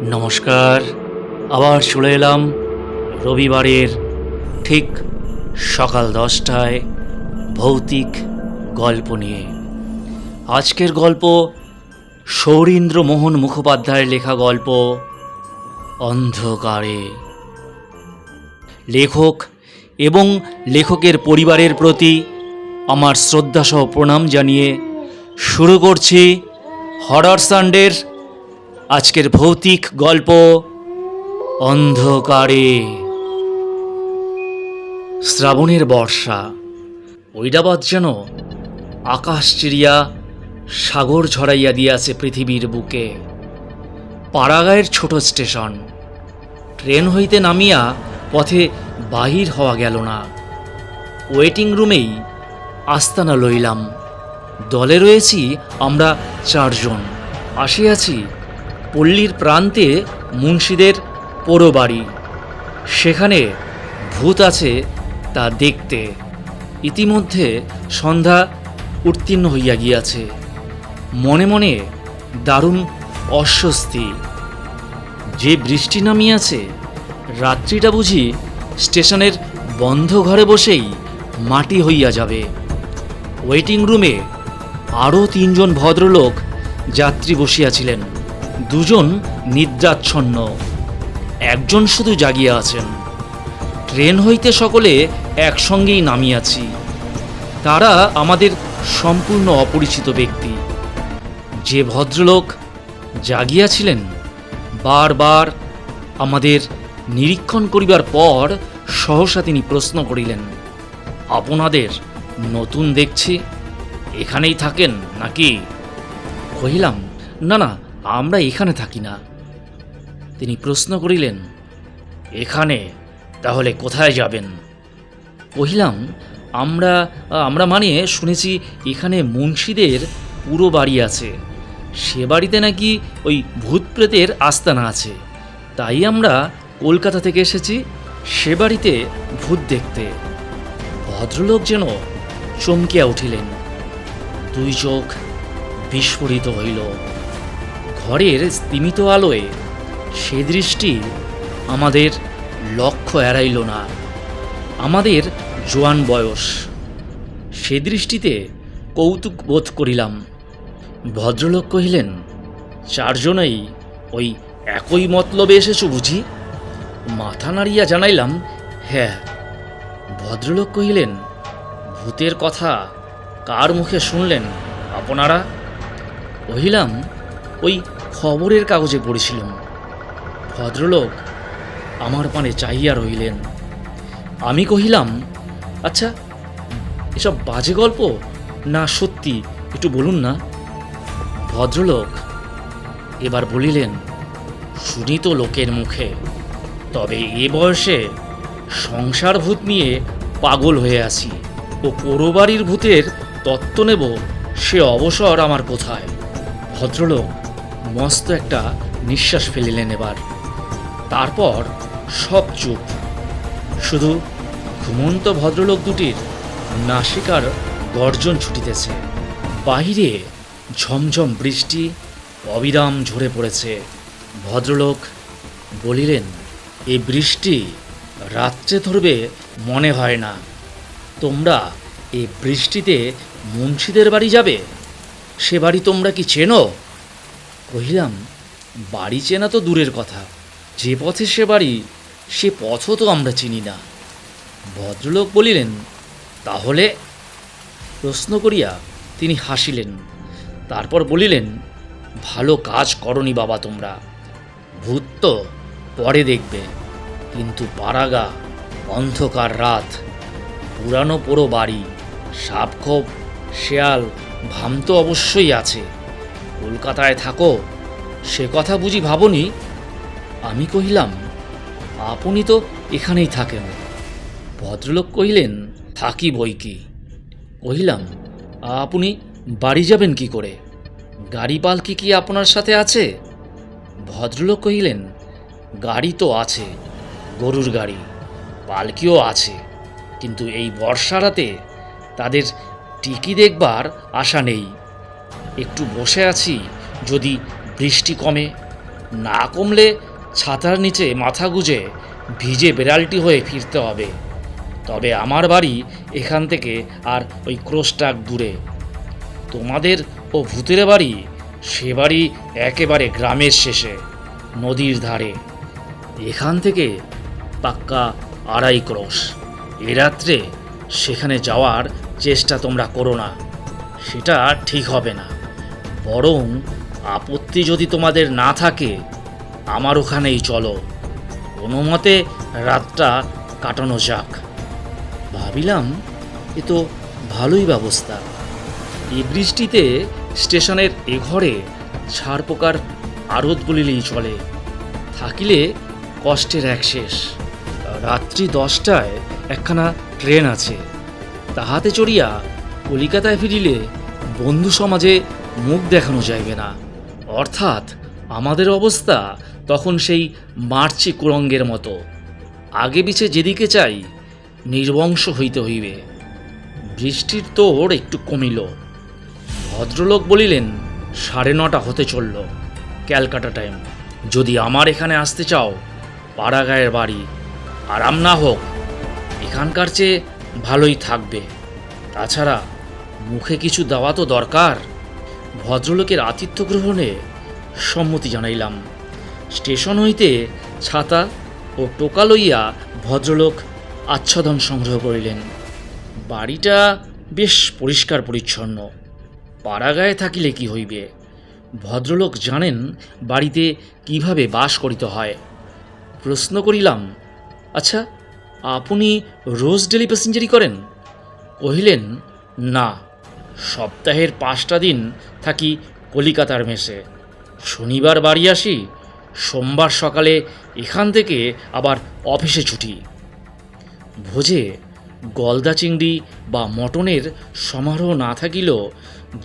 নমস্কার। আবার চলে এলাম রবিবারের ঠিক সকাল দশটায় ভৌতিক গল্প নিয়ে। আজকের গল্প সৌরীন্দ্র মোহন মুখোপাধ্যায়ের লেখা গল্প অন্ধকারে। লেখক এবং লেখকের পরিবারের প্রতি আমার শ্রদ্ধাসহ প্রণাম জানিয়ে শুরু করছি হরর সান্ডের আজকের ভৌতিক গল্প অন্ধকারে। শ্রাবণের বর্ষা, ঐরাবাদ যেন আকাশ চিরিয়া সাগর ঝরাইয়া দিয়াছে পৃথিবীর বুকে। পাড়াগাঁয়ের ছোট স্টেশন, ট্রেন হইতে নামিয়া পথে বাহির হওয়া গেল না। ওয়েটিং রুমেই আস্তানা লইলাম। দলে রয়েছি আমরা চারজন, আসিয়াছি পল্লীর প্রান্তে মুন্সিদের পোড়ো বাড়ি সেখানে ভূত আছে তা দেখতে। ইতিমধ্যে সন্ধ্যা উত্তীর্ণ হইয়া গিয়াছে। মনে মনে দারুণ অস্বস্তি। যে বৃষ্টি নামিয়াছে, রাত্রিটা বুঝি স্টেশনের বন্ধ ঘরে বসেই মাটি হইয়া যাবে। ওয়েটিং রুমে আরও তিনজন ভদ্রলোক যাত্রী বসিয়াছিলেন। দুজন নিদ্রাচ্ছন্ন একজন শুধু জাগিয়া আছেন। ট্রেন হইতে সকলে একসঙ্গেই নামিয়াছি। তারা আমাদের সম্পূর্ণ অপরিচিত ব্যক্তি। যে ভদ্রলোক জাগিয়াছিলেন, বারবার আমাদের নিরীক্ষণ করিবার পর সহসা তিনি প্রশ্ন করিলেন, আপনাদের নতুন দেখছি, এখানেই থাকেন নাকি? কহিলাম, না না আমরা এখানে থাকি না। তিনি প্রশ্ন করিলেন, এখানে? তাহলে কোথায় যাবেন? কহিলাম, আমরা আমরা মানে শুনেছি এখানে মুন্সিদের পুরো বাড়ি আছে। সে বাড়িতে নাকি ওই ভূত প্রেতের আস্তানা আছে। তাই আমরা কলকাতা থেকে এসেছি সে বাড়িতে ভূত দেখতে। ভদ্রলোক যেন চমকিয়া উঠিলেন। দুই চোখ বিস্ফোরিত হইল। ঘরের স্তিমিত আলোয় সে দৃষ্টি আমাদের লক্ষ্য এড়াইল না। আমাদের জোয়ান বয়স। সে দৃষ্টিতে কৌতুক বোধ করিলাম। ভদ্রলোক কহিলেন, চারজনেই ওই একই মতলবে এসেছ বুঝি? মাথা নাড়িয়া জানাইলাম হ্যাঁ। ভদ্রলোক কহিলেন, ভূতের কথা কার মুখে শুনলেন আপনারা? কহিলাম, ওই খবরের কাগজে পড়েছিলাম। ভদ্রলোক আমার পানে চাহিয়া রইলেন আমি কহিলাম আচ্ছা এসব বাজে গল্প? না, সত্যি, একটু বলুন না? ভদ্রলোক এবার বলিলেন শুনি তো লোকের মুখে, তবে এ বয়সে সংসার ভূত নিয়ে পাগল হয়ে আছি। ও পোড়োবাড়ির ভূতের তত্ত্ব নেব, সে অবসর আমার কোথায়? ভদ্রলোক মস্ত একটা নিঃশ্বাস ফেলিলেন এবার। তারপর সব চুপ। শুধু ঘুমন্ত ভদ্রলোক দুটির নাসিকার গর্জন ছুটিতেছে। বাহিরে ঝমঝম বৃষ্টি, অবিরাম ঝরে পড়েছে। ভদ্রলোক বলিলেন এই বৃষ্টি রাত্রে ধরবে মনে হয় না। তোমরা এই বৃষ্টিতে মুন্সিদের বাড়ি যাবে? সে বাড়ি তোমরা কি চেনো? কহিলাম, বাড়ি চেনা তো দূরের কথা, যে পথে সে বাড়ি, সে পথও তো আমরা চিনি না। ভদ্রলোক বলিলেন, তাহলে? প্রশ্ন করিয়া তিনি হাসিলেন, তারপর বলিলেন, ভালো কাজ করনি বাবা তোমরা, ভূত তো পরে দেখবে, কিন্তু পাড়াগা অন্ধকার রাত, পুরানো পোড়ো বাড়ি, সাপখোপ, শেয়াল, ভাম তো অবশ্যই আছে। কলকাতায় থাকো। সে কথা বুঝি ভাবনি? আমি কহিলাম, আপনি তো এখানেই থাকেন। ভদ্রলোক কহিলেন, থাকি বই কি? কহিলাম, আপনি বাড়ি যাবেন কি করে? গাড়ি পালকি কি আপনার সাথে আছে? ভদ্রলোক কহিলেন, গাড়ি তো আছে, গরুর গাড়ি, পালকিও আছে। কিন্তু এই বর্ষা রাতে তাদের টিকি দেখবার আশা নেই। একটু বসে আছি, যদি বৃষ্টি কমে। না কমলে ছাতার নিচে মাথা গুজে ভিজে বেড়ালটি হয়ে ফিরতে হবে। তবে আমার বাড়ি এখান থেকে আর ওই ক্রোশটাক দূরে। তোমাদের ও ভূতের বাড়ি সে বাড়ি একেবারে গ্রামের শেষে, নদীর ধারে। এখান থেকে পাক্কা আড়াই ক্রোশ। এ রাত্রে সেখানে যাওয়ার চেষ্টা তোমরা করো না। সেটা ঠিক হবে না। বরং আপত্তি যদি তোমাদের না থাকে, আমার ওখানেই চলো। কোনো মতে রাতটা কাটানো যাক। ভাবিলাম, এ তো ভালোই ব্যবস্থা। এই বৃষ্টিতে স্টেশনের এ ঘরে ছাড় পোকার আড়ত বলিলেই চলে। থাকিলে কষ্টের এক শেষ। রাত্রি দশটায় একখানা ট্রেন আছে। তাহাতে চড়িয়া কলিকাতায় ফিরিলে বন্ধু সমাজে মুখ দেখানো যাইবে না। অর্থাৎ আমাদের অবস্থা তখন সেই মার্চি কুরঙ্গের মতো। আগে পিছে যেদিকে চাই, নির্বংশ হইতে হইবে। বৃষ্টির তোর একটু কমিল। ভদ্রলোক বলিলেন, সাড়ে নটা হতে চলল ক্যালকাটা টাইম। যদি আমার এখানে আসতে চাও, পাড়াগায়ের বাড়ি, আরাম না হোক, এখানকার চেয়ে ভালোই থাকবে। তাছাড়া মুখে কিছু দেওয়া তো দরকার। ভদ্রলোকের আতিথ্য গ্রহণে সম্মতি জানাইলাম। স্টেশন হইতে ছাতা ও টোকা লইয়া ভদ্রলোক আচ্ছাদন সংগ্রহ করিলেন। বাড়িটা বেশ পরিষ্কার পরিচ্ছন্ন। পাড়াগায়ে থাকিলে কি হইবে? ভদ্রলোক জানেন বাড়িতে কীভাবে বাস করিতে হয়। প্রশ্ন করিলাম আচ্ছা আপনি রোজ ডেলি প্যাসেঞ্জারি করেন? কহিলেন, না। সপ্তাহের পাঁচটা দিন থাকি কলিকাতার মেসে। শনিবার বাড়ি আসি, সোমবার সকালে এখান থেকে আবার অফিসে ছুটি। ভোজে গলদা চিংড়ি বা মটনের সমারোহ না থাকিলেও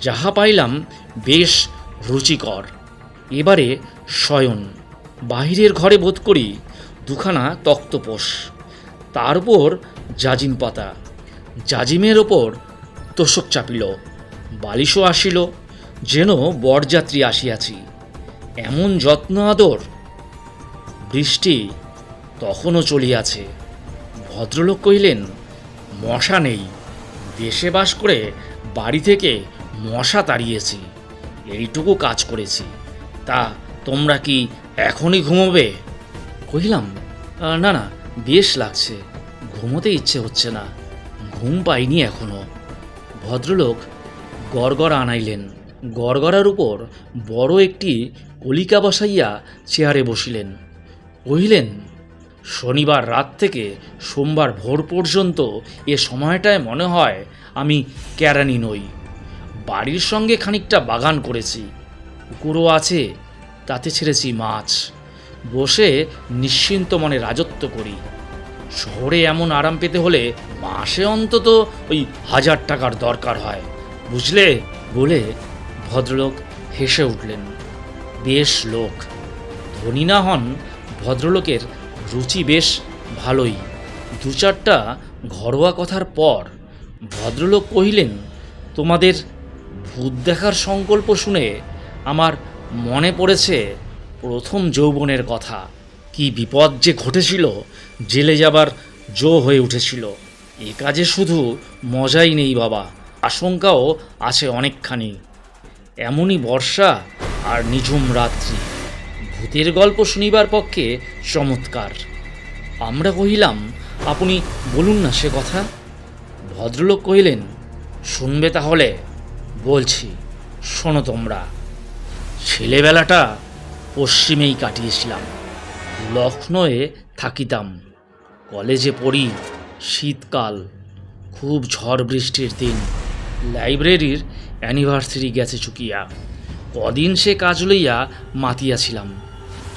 যাহা পাইলাম বেশ রুচিকর। এবারে শয়ন, বাহিরের ঘরে বোধ করি দুখানা তক্তপোষ। তার উপর জাজিম পাতা, জাজিমের ওপর তোষক চাপিল বালিশও আসিল যেন বরযাত্রী আসিয়াছি। এমন যত্ন আদর? বৃষ্টি তখনও চলিয়াছে। ভদ্রলোক কহিলেন মশা নেই দেশে বাস করে বাড়ি থেকে মশা তাড়িয়েছি এইটুকু কাজ করেছি। তা তোমরা কি এখনই ঘুমোবে? কহিলাম "আহ, না না বেশ লাগছে ঘুমোতে ইচ্ছে হচ্ছে না ঘুম পাইনি এখনও। ভদ্রলোক গড়গড় আনাইলেন। গড়গড়ার উপর বড় একটি কলিকা বসাইয়া চেয়ারে বসিলেন। কহিলেন, শনিবার রাত থেকে সোমবার ভোর পর্যন্ত এ সময়টায় মনে হয় আমি ক্যারানি নই। বাড়ির সঙ্গে খানিকটা বাগান করেছি। পুকুরও আছে, তাতে ছেড়েছি মাছ। বসে নিশ্চিন্ত মনে রাজত্ব করি। শহরে এমন আরাম পেতে হলে মাসে অন্তত ওই হাজার টাকার দরকার হয়। বুঝলে? বলে ভদ্রলোক হেসে উঠলেন। বেশ লোক। ধনী না হন ভদ্রলোকের রুচি বেশ ভালোই। দু চারটা ঘরোয়া কথার পর ভদ্রলোক কহিলেন, তোমাদের ভূত দেখার সংকল্প শুনে আমার মনে পড়েছে প্রথম যৌবনের কথা। কি বিপদ যে ঘটেছিল জেলে যাবার জো হয়ে উঠেছিল। এ কাজে শুধু মজাই নেই বাবা, আশঙ্কাও আছে অনেকখানি। এমনই বর্ষা আর নিঝুম রাত্রি। ভূতের গল্প শুনিবার পক্ষে চমৎকার। আমরা কহিলাম, আপনি বলুন না সে কথা? ভদ্রলোক কহিলেন, শুনবে তাহলে, বলছি, শোনো তোমরা। ছেলেবেলাটা পশ্চিমেই কাটিয়েছিলাম, লখনৌয়ে থাকিতাম। কলেজে পড়ি, শীতকাল, খুব ঝড় বৃষ্টির দিন। লাইব্রেরির অ্যানিভার্সারি গেছে চুকিয়া। কদিন সে কাজ লইয়া মাতিয়াছিলাম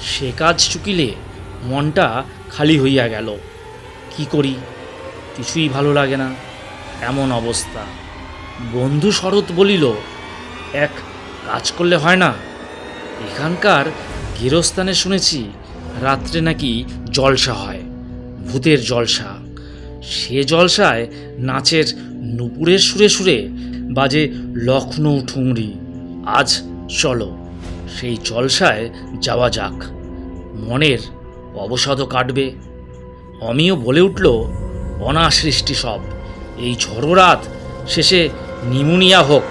সে কাজ চুকিলে মনটা খালি হইয়া গেল। কি করি? কিছুই ভালো লাগে না। এমন অবস্থা। বন্ধু শরৎ বলিল, এক কাজ করলে হয় না? এখানকার গৃহস্থানে শুনেছি রাত্রে নাকি জলসা হয়। ভূতের জলসা। সে জলসায় নাচের নুপুরের সুরে সুরে বাজে লখনৌ ঠুংরি। আজ চলো, সেই জলসায় যাওয়া যাক। মনের অবসাদও কাটবে। অমিও বলে উঠল অনাসৃষ্টি সব। এই ঝড়ো রাত শেষে নিমোনিয়া হোক।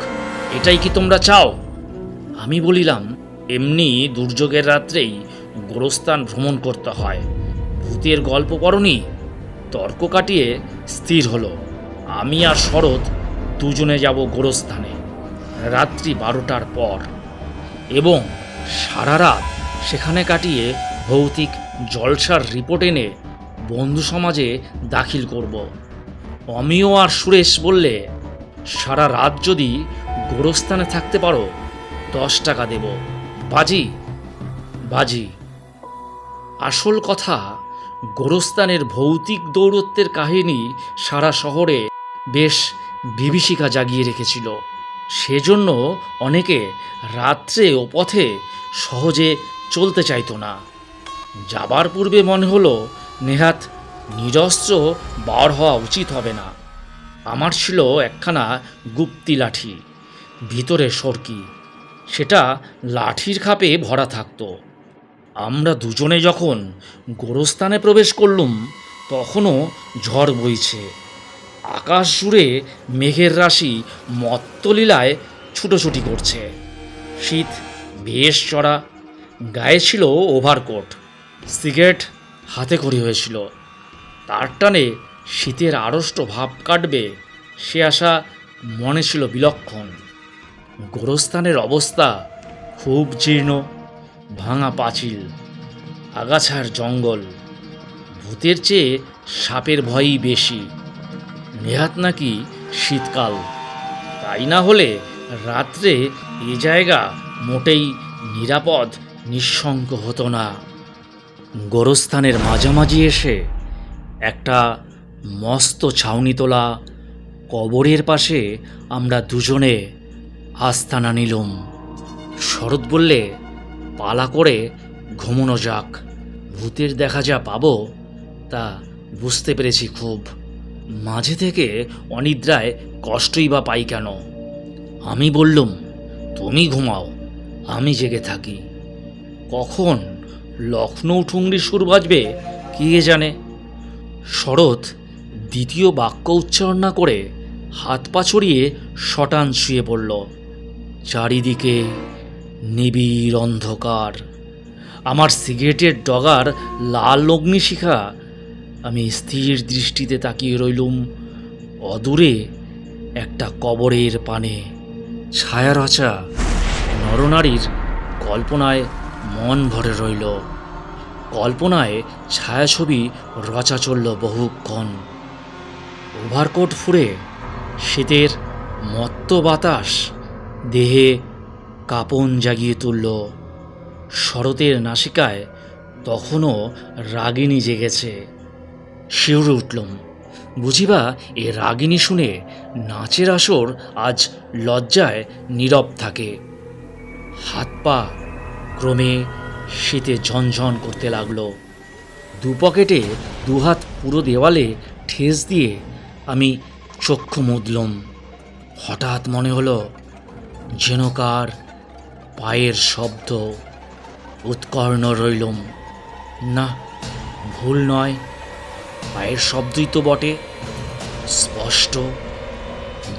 এটাই কি তোমরা চাও? আমি বলিলাম, এমনি দুর্যোগের রাত্রেই গোরস্থান ভ্রমণ করতে হয়। ভূতের গল্প পড়নি তর্ক কাটিয়ে স্থির হলো। আমি আর শরৎ দুজনে যাব গোরস্থানে। রাত্রি বারোটার পর। এবং সারা রাত সেখানে কাটিয়ে ভৌতিক জলসার রিপোর্ট এনে বন্ধু সমাজে দাখিল করব। অমিয় আর সুরেশ বললে, সারা রাত যদি গোরস্থানে থাকতে পারো, দশ টাকা দেব। বাজি বাজি। আসল কথা গোরস্থানের ভৌতিক দৌরত্বের কাহিনী সারা শহরে বেশ বিভীষিকা জাগিয়ে রেখেছিল। সেজন্য অনেকে রাত্রে ও পথে সহজে চলতে চাইতো না। যাবার পূর্বে মনে হলো, নেহাত নিরস্ত্র বার হওয়া উচিত হবে না। আমার ছিল একখানা গুপ্তি লাঠি, ভিতরে সরকি। সেটা লাঠির খাপে ভরা থাকতো। আমরা দুজনে যখন গোরস্থানে প্রবেশ করলুম, তখনও ঝড় বইছে। আকাশ জুড়ে মেঘের রাশি মত্তলীলায় ছুটোছুটি করছে। শীত, বেশ চড়া, গায়ে ছিল ওভারকোট, সিগারেট হাতে করি হয়েছিল। তার টানে শীতের আড়ষ্ট ভাব কাটবে সে আশা মনে ছিল বিলক্ষণ। গোরস্থানের অবস্থা খুব জীর্ণ। ভাঙা পাঁচিল, আগাছার জঙ্গল, ভূতের চেয়ে সাপের ভয়ই বেশি। নেহাত নাকি শীতকাল। তাই না হলে রাত্রে এ জায়গা মোটেই নিরাপদ নিঃশঙ্ক হতো না। গোরস্থানের মাঝামাঝি এসে একটা মস্ত ছাউনি তোলা কবরের পাশে আমরা দুজনে আস্তানা নিলুম। শরৎ বললে পালা করে ঘুমোনো যাক। ভূতের দেখা যা পাবো, তা বুঝতে পেরেছি খুব। মাঝে থেকে অনিদ্রায় কষ্টই বা পাই কেন? আমি বললুম, তুমি ঘুমাও, আমি জেগে থাকি। কখন লখনৌ ঠুংরি সুর বাজবে, কে জানে? শরৎ দ্বিতীয় বাক্য উচ্চারণ না করে হাত পা ছড়িয়ে শটান শুয়ে পড়ল। চারিদিকে নিবিড় অন্ধকার। আমার সিগারেটের ডগার লাল অগ্নিশিখা। আমি স্থির দৃষ্টিতে তাকিয়ে রইলুম অদূরে একটা কবরের পানে। ছায়া রচা নরনারীর কল্পনায় মন ভরে রইল। কল্পনায় ছায়াছবি রচা চলল বহুক্ষণ। ওভারকোট ফুরে শীতের মত্ত বাতাস, দেহে কাঁপন জাগিয়ে তুলল। শরতের নাসিকায় তখনও রাগিনী জেগেছে। শিউরে উঠলুম। বুঝিবা, এ রাগিনী শুনে নাচের আসর আজ লজ্জায় নীরব থাকে। হাত পা ক্রমে শীতে ঝনঝন করতে লাগল। দু পকেটে দুহাত পুরো দেওয়ালে ঠেস দিয়ে আমি চক্ষু মুদলুম। হঠাৎ মনে হলো, যেন কার পায়ের শব্দ উৎকর্ণ রইলুম। না, ভুল নয়, পায়ের শব্দই তো বটে। স্পষ্ট,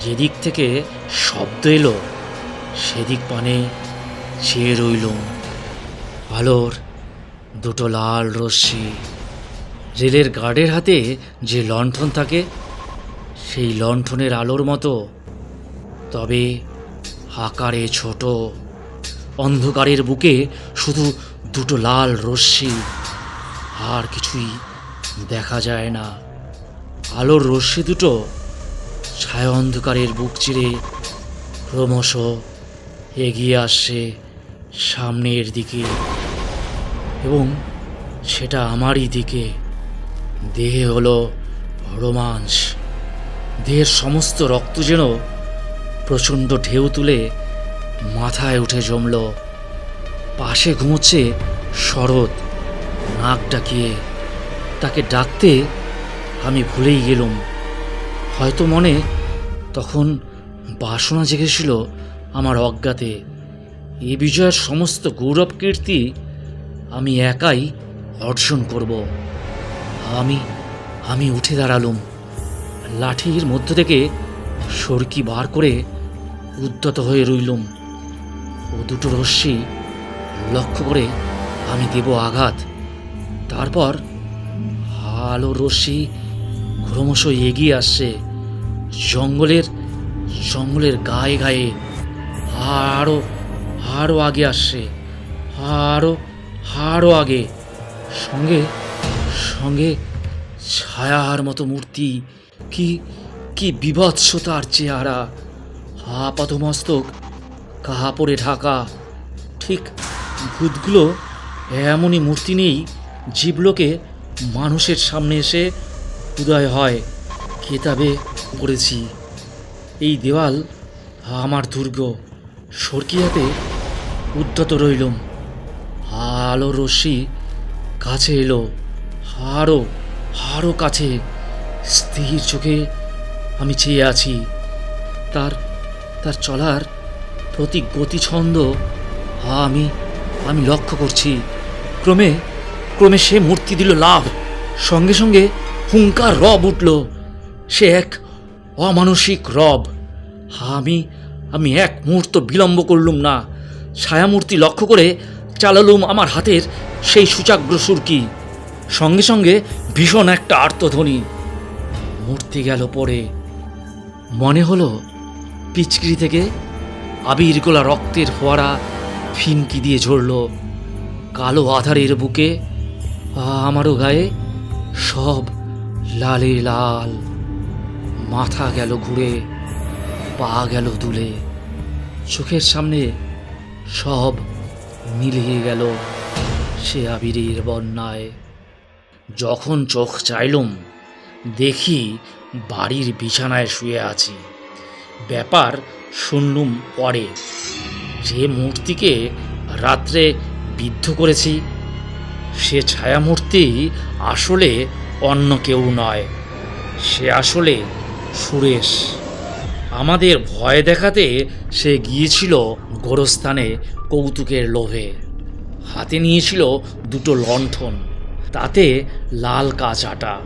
যেদিক থেকে শব্দ এলো, সেদিক পানে চেয়ে রইলুম। আলোর দুটো লাল রশ্মি, রেলের গার্ডের হাতে যে লণ্ঠন থাকে, সেই লণ্ঠনের আলোর মতো। তবে আকারে ছোট অন্ধকারের বুকে শুধু দুটো লাল রশ্মি। আর কিছুই দেখা যায় না। আলোর রশ্মি দুটো ছায়া অন্ধকারের বুক চিরে ক্রমশ এগিয়ে আসছে সামনের দিকে। এবং সেটা আমারই দিকে। দেহে হলো রোমাঞ্চ দেহের সমস্ত রক্ত যেন প্রচণ্ড ঢেউ তুলে মাথায় উঠে জমল। পাশে ঘুমোচ্ছে শরৎ, নাক ডাকিয়ে। তাকে ডাকতে আমি ভুলেই গেলুম। হয়তো মনে তখন বাসনা জেগেছিল আমার অজ্ঞাতে। এ বিজয়ের সমস্ত গৌরব কীর্তি আমি একাই অর্জন করব। আমি আমি উঠে দাঁড়ালুম। লাঠির মধ্য থেকে সরকি বার করে উদ্যত হয়ে রইলুম। ও দুটো রশ্মি লক্ষ্য করে আমি দেব আঘাত। তারপর আলো রশ্মি ক্রমশ এগিয়ে আসছে। জঙ্গলের জঙ্গলের গায়ে গায়ে আরও আরও আগে আসছে। আরও আরও আগে। সঙ্গে সঙ্গে ছায়ার মতো মূর্তি। কি কি বিভৎসতার চেহারা। আপাতমস্তক কাপড়ে ঢাকা। ঠিক ভূতগুলো এমনই মূর্তি নেই, জীবলোকে মানুষের সামনে এসে উদয় হয়। কেতাবে পড়েছি, এই দেওয়াল আমার দুর্গ। সরকিয়াতে উদ্ধত রইলুম। আলো রশ্মি কাছে এলো আরও আরও কাছে। স্থির চোখে আমি চেয়ে আছি। তার তার চলার প্রতি গতিছন্দ আমি আমি লক্ষ্য করছি। ক্রমে ক্রমে সে মূর্তি দিল লাভ। সঙ্গে সঙ্গে হুঙ্কার রব উঠল। সে এক অমানসিক রব। হা আমি আমি এক মুহূর্ত বিলম্ব করলুম না। ছায়ামূর্তি লক্ষ্য করে চালালুম আমার হাতের সেই সূচাগ্র সুরকি। সঙ্গে সঙ্গে ভীষণ একটা আর্তধ্বনি। মূর্তি গেল পরে মনে হলো পিচকিরি থেকে আবির গোলা রক্তের ফোয়ারা ফিনকি দিয়ে ঝরল। কালো আধারের বুকে, আমারও গায়ে সব লালে লাল। মাথা গেল ঘুরে, পা গেল দুলে। চোখের সামনে সব মিলিয়ে গেল সে আবিরের বন্যায়। যখন চোখ চাইলুম, দেখি বাড়ির বিছানায় শুয়ে আছি। ব্যাপার শুনলুম পরে। যে মূর্তিকে রাত্রে বিদ্ধ করেছি, সে ছায়ামূর্তি আসলে অন্য কেউ নয়, সে আসলে সুরেশ। আমাদের ভয় দেখাতে সে গিয়েছিল গোরস্থানে কৌতুকের লোভে। হাতে নিয়েছিল দুটো লণ্ঠন, তাতে লাল কাঁচ আটা।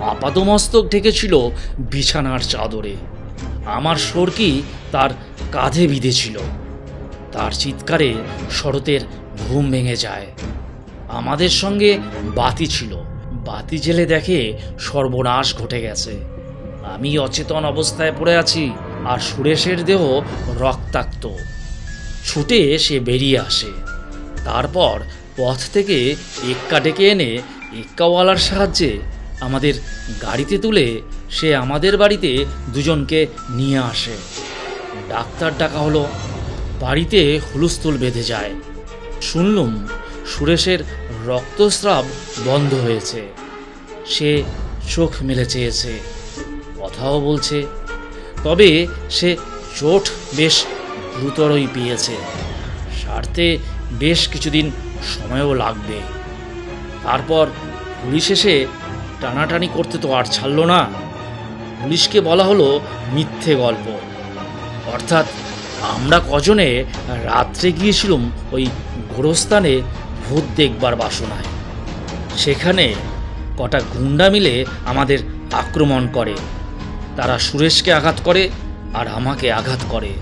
আপাদমস্তক ঢেকেছিল বিছানার চাদরে। আমার সরকি তার কাঁধে বিঁধেছিল। তার চিৎকারে শরতের ঘুম ভেঙে যায়। আমাদের সঙ্গে বাতি ছিল। বাতি জেলে দেখে সর্বনাশ ঘটে গেছে। আমি অচেতন অবস্থায় পড়ে আছি আর সুরেশের দেহ রক্তাক্ত। ছুটে সে বেরিয়ে আসে। তারপর পথ থেকে এক্কা ডেকে এনে এক্কাওয়ালার সাহায্যে আমাদের গাড়িতে তুলে সে আমাদের বাড়িতে দুজনকে নিয়ে আসে। ডাক্তার ডাকা হলো। বাড়িতে হুলস্থুল বেঁধে যায়। শুনলুম সুরেশের রক্তস্রাব বন্ধ হয়েছে। সে চোখ মেলে চেয়েছে। কথাও বলছে। তবে সে চোট বেশ গুরুতরই পেয়েছে। সারতে বেশ কিছুদিন সময়ও লাগবে। তারপর পুলিশ এসে টানাটানি করতে তো আর ছাড়লো না। পুলিশকে বলা হলো মিথ্যে গল্প। অর্থাৎ আমরা কজনে রাত্রে গিয়েছিলাম ওই গোরস্থানে ভূত দেখবার বাসনায়। সেখানে কটা গুন্ডা মিলে আমাদের আক্রমণ করে। তারা সুরেশকে আঘাত করে আর আমাকে আঘাত করে।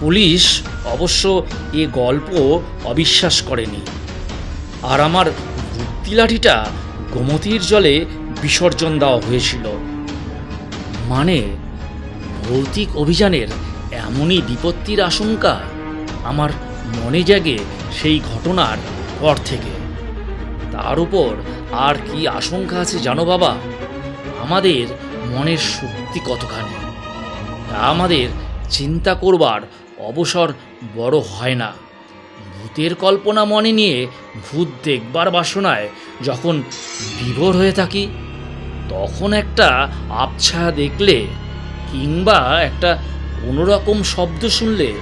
পুলিশ অবশ্য এ গল্প অবিশ্বাস করেনি। আর আমার বুদ্ধি লাঠিটা গোমতীর জলে বিসর্জন দেওয়া হয়েছিল। মানে ভৌতিক অভিযানের এমনই বিপত্তির আশঙ্কা আমার মনে জাগে সেই ঘটনার পর থেকে। তার উপর আর কি আশঙ্কা আছে জানো বাবা? আমাদের মনের শক্তি কতখানি? তা আমাদের চিন্তা করবার অবসর বড় হয় না। ভূতের কল্পনা মনে নিয়ে ভূত দেখবার বাসনায় যখন বিভোর হয়ে থাকি তখন একটা আবছা দেখলে কিংবা একটা কোনোরকম শব্দ শুনলে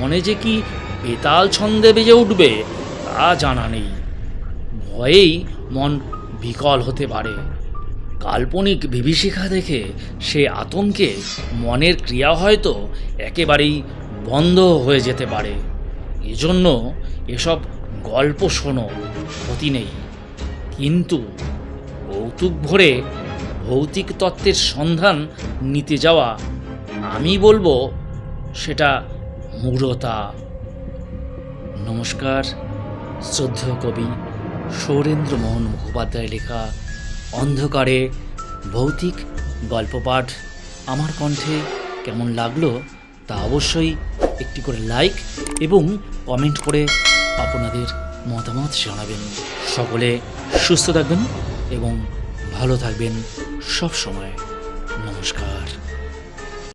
মনে যে কি বেতাল ছন্দে বেজে উঠবে, তা জানা নেই। ভয়েই মন বিকল হতে পারে। কাল্পনিক বিভীষিকা দেখে সে আতঙ্কে মনের ক্রিয়া হয়তো একেবারেই বন্ধ হয়ে যেতে পারে। এজন্য এসব গল্প শোনো, ক্ষতি নেই। কিন্তু কৌতুক ভরে ভৌতিক তত্ত্বের সন্ধান নিতে যাওয়া, আমি বলব সেটা মূঢ়তা। নমস্কার, শ্রদ্ধেয় কবি সৌরেন্দ্র মোহন মুখোপাধ্যায় লেখা অন্ধকারে ভৌতিক গল্পপাঠ আমার কণ্ঠে কেমন লাগল তা অবশ্যই একটি করে লাইক এবং কমেন্ট করে আপনাদের মতামত জানাবেন। সকলে সুস্থ থাকবেন এবং ভালো থাকবেন সব সময় নমস্কার।